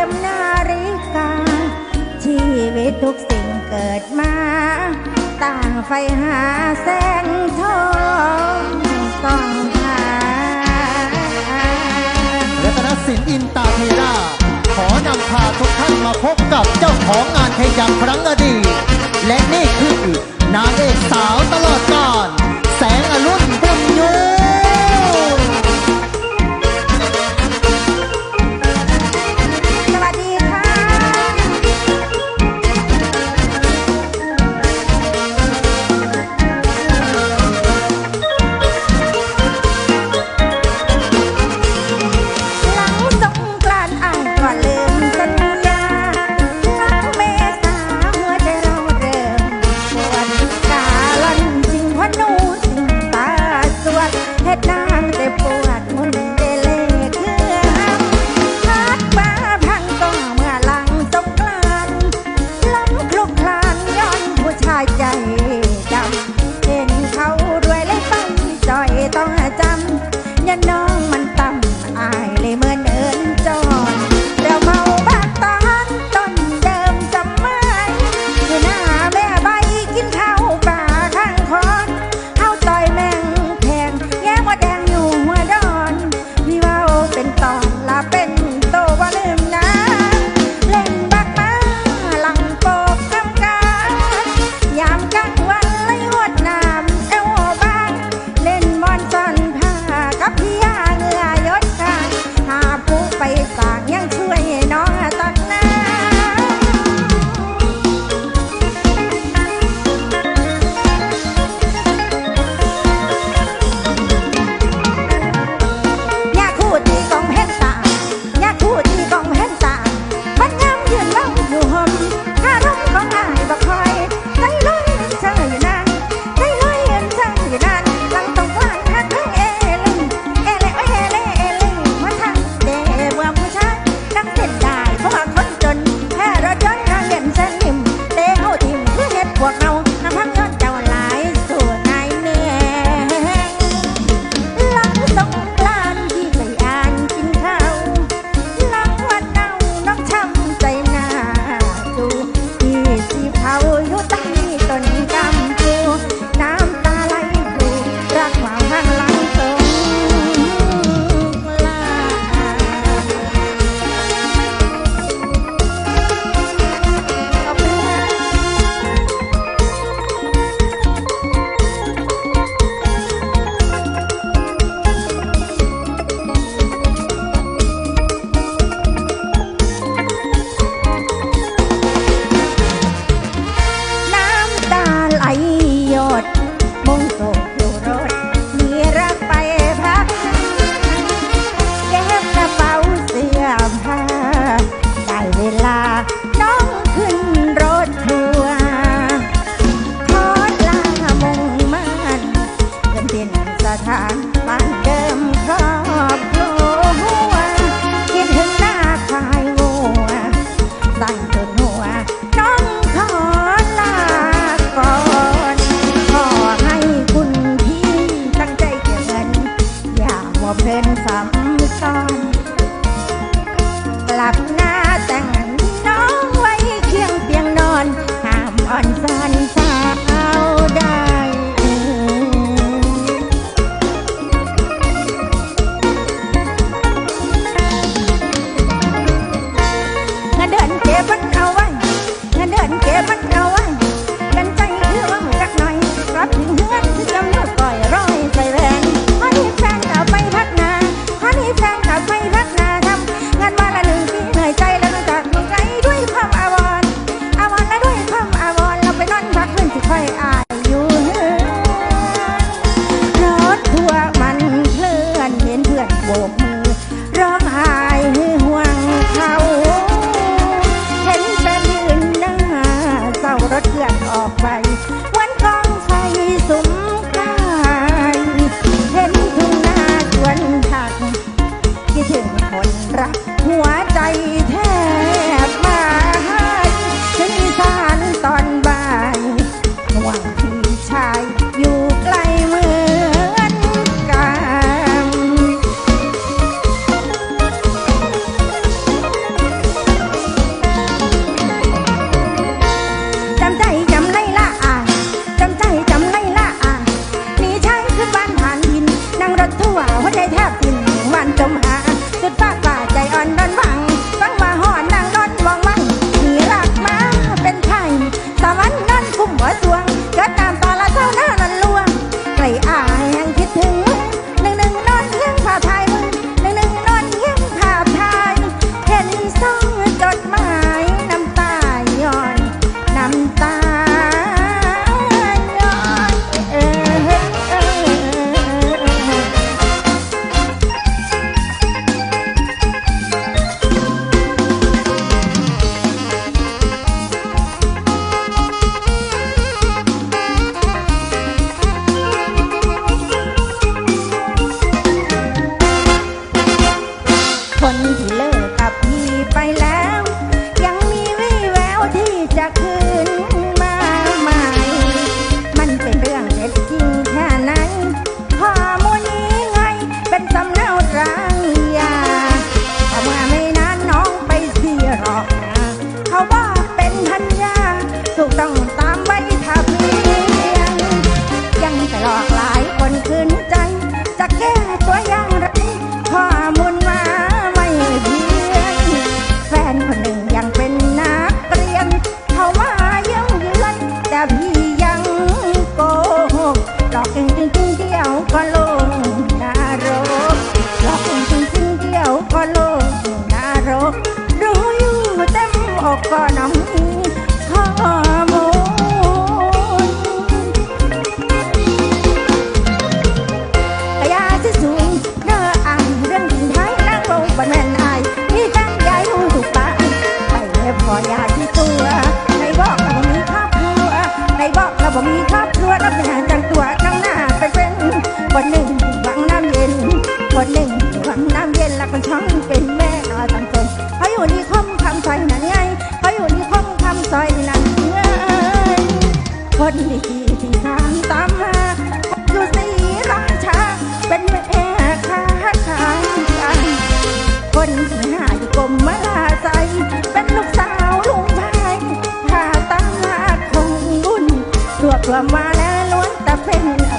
ข็มนาฬิกา ชีวิตทุกสิ่งเกิดมา ต่างไฟหาแสงทองส่องหารัตนสินอินตาเทราขอนำพาทุกท่านมาพบกับเจ้าของงานเพลงดังครั้งอดีตและนี่คือนางเอกสาวตลอดกาล Mình 可能 คนดีที่ทางตามหาอยู่สีรังชาเป็นแม่ค้าขายกันคนที่หายกลมมาใจ เป็นลูกสาวลุงพายข้าตั้งหาคงรุ่นรวบรวมมาแล้วล้วนแต่เป็นอ